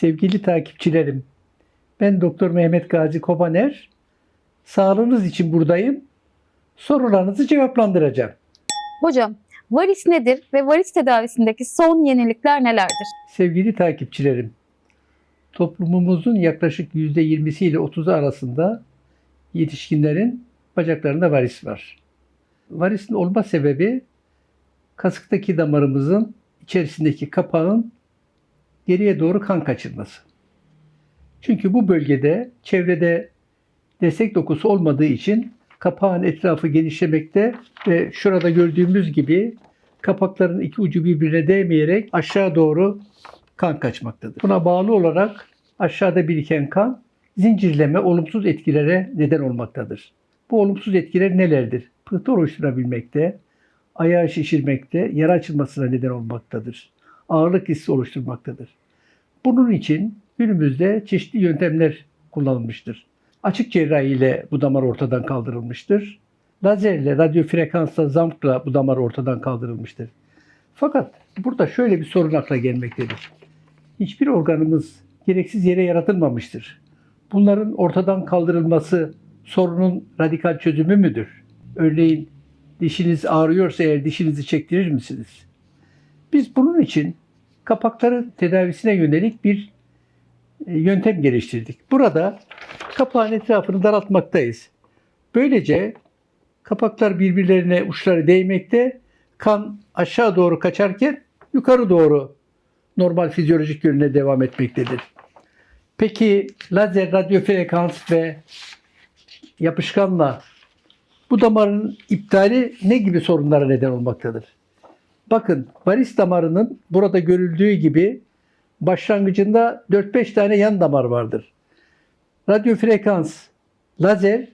Sevgili takipçilerim, ben Doktor Mehmet Gazi Kobaner. Sağlığınız için buradayım. Sorularınızı cevaplandıracağım. Hocam, varis nedir ve varis tedavisindeki son yenilikler nelerdir? Sevgili takipçilerim, toplumumuzun yaklaşık %20'si ile 30'u arasında yetişkinlerin bacaklarında varis var. Varisin olma sebebi kasıktaki damarımızın içerisindeki kapağın geriye doğru kan kaçırması. Çünkü bu bölgede çevrede destek dokusu olmadığı için kapağın etrafı genişlemekte ve şurada gördüğümüz gibi kapakların iki ucu birbirine değmeyerek aşağı doğru kan kaçmaktadır. Buna bağlı olarak aşağıda biriken kan zincirleme olumsuz etkilere neden olmaktadır. Bu olumsuz etkiler nelerdir? Pıhtı oluşturabilmekte, ayağı şişirmekte, yara açılmasına neden olmaktadır. Ağırlık hissi oluşturmaktadır. Bunun için günümüzde çeşitli yöntemler kullanılmıştır. Açık cerrahi ile bu damar ortadan kaldırılmıştır. Lazerle, radyo frekansla, zamkla bu damar ortadan kaldırılmıştır. Fakat burada şöyle bir sorun akla gelmektedir. Hiçbir organımız gereksiz yere yaratılmamıştır. Bunların ortadan kaldırılması sorunun radikal çözümü müdür? Örneğin dişiniz ağrıyorsa eğer dişinizi çektirir misiniz? Biz bunun için kapakları tedavisine yönelik bir e, yöntem geliştirdik. Burada kapağın etrafını daraltmaktayız. Böylece kapaklar birbirlerine uçları değmekte, kan aşağı doğru kaçarken yukarı doğru normal fizyolojik yönüne devam etmektedir. Peki lazer, radyo frekans ve yapışkanla bu damarın iptali ne gibi sorunlara neden olmaktadır? Bakın varis damarının burada görüldüğü gibi başlangıcında 4-5 tane yan damar vardır. Radyo frekans, lazer,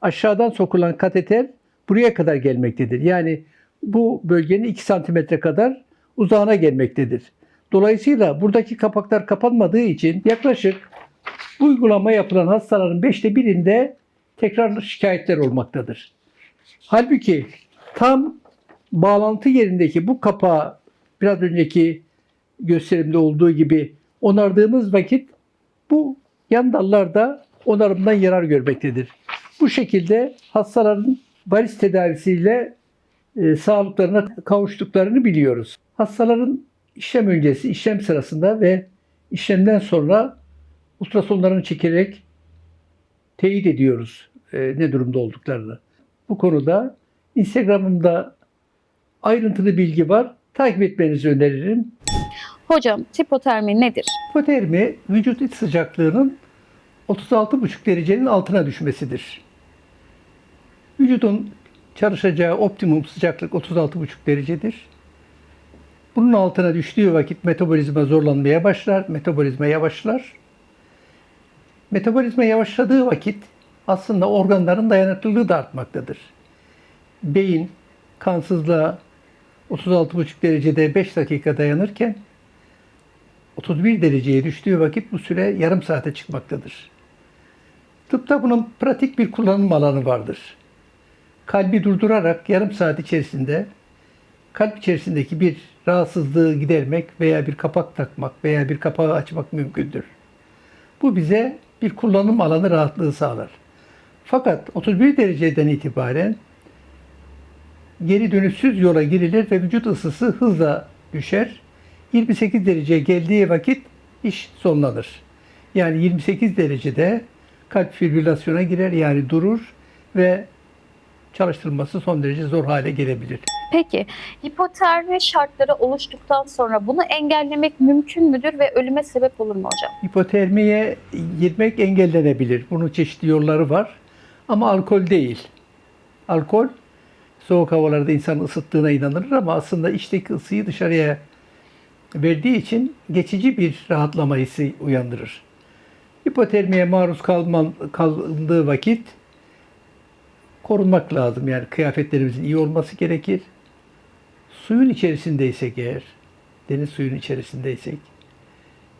aşağıdan sokulan kateter buraya kadar gelmektedir. Yani bu bölgenin 2 santimetre kadar uzağına gelmektedir. Dolayısıyla buradaki kapaklar kapanmadığı için yaklaşık bu uygulama yapılan hastaların 5'te birinde tekrar şikayetler olmaktadır. Halbuki tam bağlantı yerindeki bu kapağı biraz önceki gösterimde olduğu gibi onardığımız vakit bu yan dallarda onarımdan yarar görmektedir. Bu şekilde hastaların varis tedavisiyle e, sağlıklarına kavuştuklarını biliyoruz. Hastaların işlem öncesi, işlem sırasında ve işlemden sonra ultrasonlarını çekerek teyit ediyoruz e, ne durumda olduklarını. Bu konuda Instagram'ımda ayrıntılı bilgi var. Takip etmenizi öneririm. Hocam, hipotermi nedir? Hipotermi vücut iç sıcaklığının 36,5 derecenin altına düşmesidir. Vücudun çalışacağı optimum sıcaklık 36,5 derecedir. Bunun altına düştüğü vakit metabolizma zorlanmaya başlar, metabolizma yavaşlar. Metabolizma yavaşladığı vakit aslında organların dayanıklılığı da artmaktadır. Beyin kansızlığa 36,5 derecede 5 dakika dayanırken 31 dereceye düştüğü vakit bu süre yarım saate çıkmaktadır. Tıpta bunun pratik bir kullanım alanı vardır. Kalbi durdurarak yarım saat içerisinde kalp içerisindeki bir rahatsızlığı gidermek veya bir kapak takmak veya bir kapağı açmak mümkündür. Bu bize bir kullanım alanı rahatlığı sağlar. Fakat 31 dereceden itibaren geri dönüşsüz yola girilir ve vücut ısısı hızla düşer. 28 dereceye geldiği vakit iş sonlanır. Yani 28 derecede kalp fibrilasyona girer yani durur ve çalıştırılması son derece zor hale gelebilir. Peki, hipotermi şartları oluştuktan sonra bunu engellemek mümkün müdür ve ölüme sebep olur mu hocam? Hipotermiye girmek engellenebilir. Bunun çeşitli yolları var. Ama alkol değil. Alkol soğuk havalarda insanı ısıttığına inanılır ama aslında içteki ısıyı dışarıya verdiği için geçici bir rahatlama hissi uyandırır. Hipotermiye maruz kalman, kalındığı vakit korunmak lazım. Yani kıyafetlerimizin iyi olması gerekir. Suyun içerisindeysek eğer, deniz suyun içerisindeysek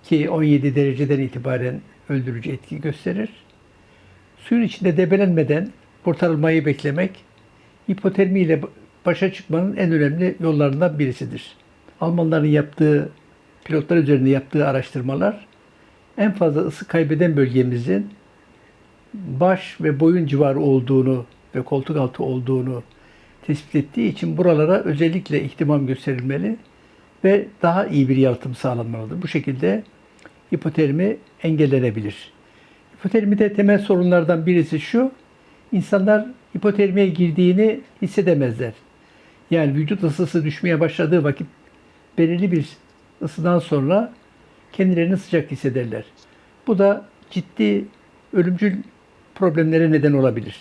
ki 17 dereceden itibaren öldürücü etki gösterir. Suyun içinde debelenmeden kurtarılmayı beklemek hipotermi ile başa çıkmanın en önemli yollarından birisidir. Almanların yaptığı, pilotlar üzerinde yaptığı araştırmalar en fazla ısı kaybeden bölgemizin baş ve boyun civarı olduğunu ve koltuk altı olduğunu tespit ettiği için buralara özellikle ihtimam gösterilmeli ve daha iyi bir yalıtım sağlanmalıdır. Bu şekilde hipotermi engellenebilir. Hipotermide temel sorunlardan birisi şu, insanlar hipotermiye girdiğini hissedemezler. Yani vücut ısısı düşmeye başladığı vakit belirli bir ısıdan sonra kendilerini sıcak hissederler. Bu da ciddi ölümcül problemlere neden olabilir.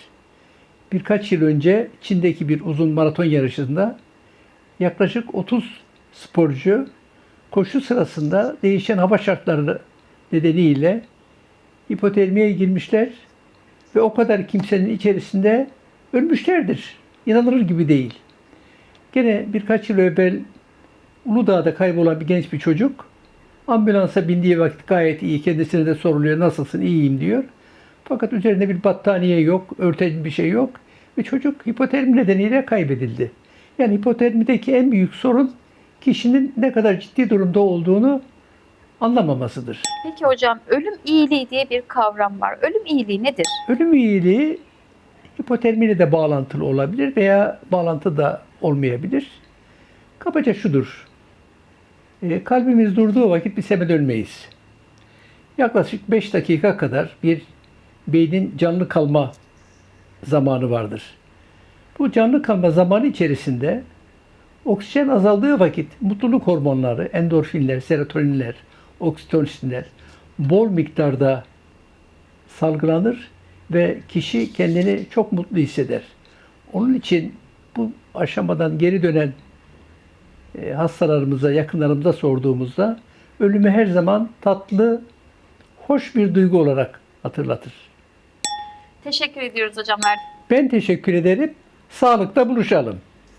Birkaç yıl önce Çin'deki bir uzun maraton yarışında yaklaşık 30 sporcu koşu sırasında değişen hava şartları nedeniyle hipotermiye girmişler ve o kadar kimsenin içerisinde ölmüşlerdir. İnanılır gibi değil. Gene birkaç yıl evvel Uludağ'da kaybolan bir genç bir çocuk ambulansa bindiği vakit gayet iyi. Kendisine de soruluyor nasılsın iyiyim diyor. Fakat üzerinde bir battaniye yok, örten bir şey yok ve çocuk hipotermi nedeniyle kaybedildi. Yani hipotermideki en büyük sorun kişinin ne kadar ciddi durumda olduğunu anlamamasıdır. Peki hocam ölüm iyiliği diye bir kavram var. Ölüm iyiliği nedir? Ölüm iyiliği hipotermiyle de bağlantılı olabilir veya bağlantı da olmayabilir. Kabaca şudur. E, kalbimiz durduğu vakit biz hemen ölmeyiz. Yaklaşık 5 dakika kadar bir beynin canlı kalma zamanı vardır. Bu canlı kalma zamanı içerisinde oksijen azaldığı vakit mutluluk hormonları, endorfinler, serotoninler, oksitosinler bol miktarda salgılanır ve kişi kendini çok mutlu hisseder. Onun için bu aşamadan geri dönen e, hastalarımıza, yakınlarımıza sorduğumuzda ölümü her zaman tatlı, hoş bir duygu olarak hatırlatır. Teşekkür ediyoruz hocam. Ben teşekkür ederim. Sağlıkta buluşalım.